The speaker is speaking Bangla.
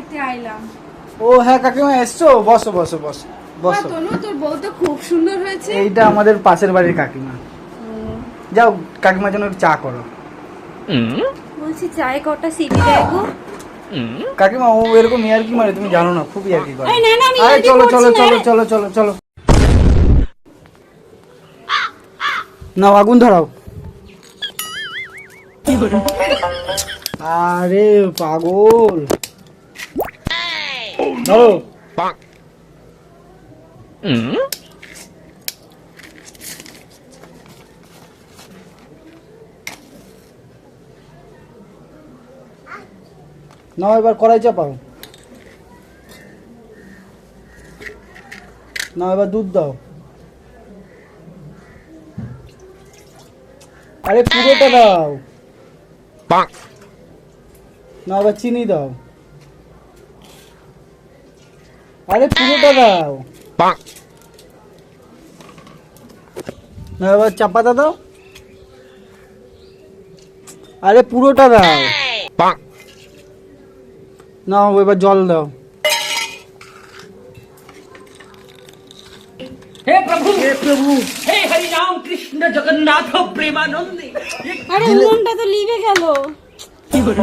খাইতে আইলাম। ও হ্যাঁ কাকিমা এসছো? বসো বসো বসো বসো। তনু তোর বউ তো খুব সুন্দর হয়েছে। এইটা আমাদের পাশের বাড়ির কাকিমা। যাও কাকিমার জন্য একটু চা করো। বলছি চায়ে কটা সিটি দেয় গো। কাকিমা ও এরকম ইয়ার কি মারে তুমি জানো না খুব ইয়ার কি করে। আরে না, না, চলো চলো চলো চলো চলো চলো। নাও আগুন ধরাও। আরে পাগল। ধরো নাও এবার কড়াই চাপাও। নাও এবার দুধ দাও। আরে পুরোটা দাও। না এবার চিনি দাও। আরে পুরোটা দাও। এবার চাপাতা দাও। আরে পুরোটা দাও। না এবার জল দাও। হে প্রভু। হে প্রভু। হে হরি রাম কৃষ্ণ জগন্নাথ প্রেমানন্দে। আরে মনটা তো লিভে গেল। কি করে